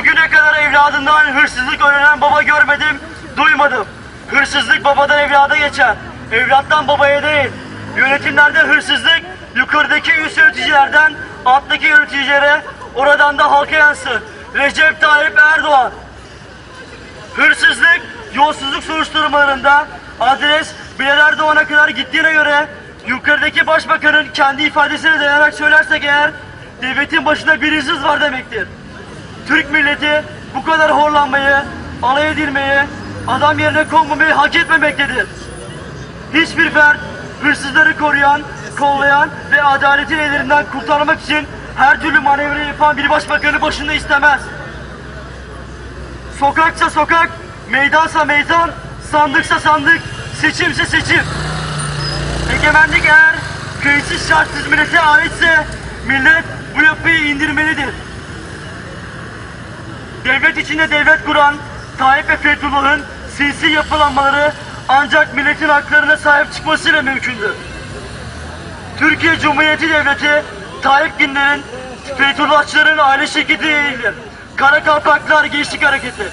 Bugüne kadar evladından hırsızlık öğrenen baba görmedim, duymadım. Hırsızlık babadan evlada geçer. Evlattan babaya değil. Yönetimlerde hırsızlık yukarıdaki üst yöneticilerden alttaki yöneticilere, oradan da halka yansın. Recep Tayyip Erdoğan. Hırsızlık, yolsuzluk soruşturmalarında adres Bilal Erdoğan'a kadar gittiğine göre yukarıdaki başbakanın kendi ifadesine dayanarak söylersek eğer devletin başında bir hırsız var demektir. Türk milleti bu kadar horlanmayı, alay edilmeyi, adam yerine konmamayı hak etmemektedir. Hiçbir fert hırsızları koruyan, kollayan ve adaletin ellerinden kurtarmak için her türlü manevra yapan bir başbakanı başında istemez. Sokaksa sokak, meydansa meydan, sandıksa sandık, seçimse seçim. Egemenlik eğer kayıtsız şartsız millete aitse millet bu yapıyı Devlet içinde devlet kuran Tayyip ve Fethullah'ın sinsi yapılanmaları ancak milletin haklarına sahip çıkmasıyla mümkündür. Türkiye Cumhuriyeti Devleti Tayyip Günler'in Fethullahçıların aile şirketi değildir. Kara Kalpaklar Gençlik Hareketi.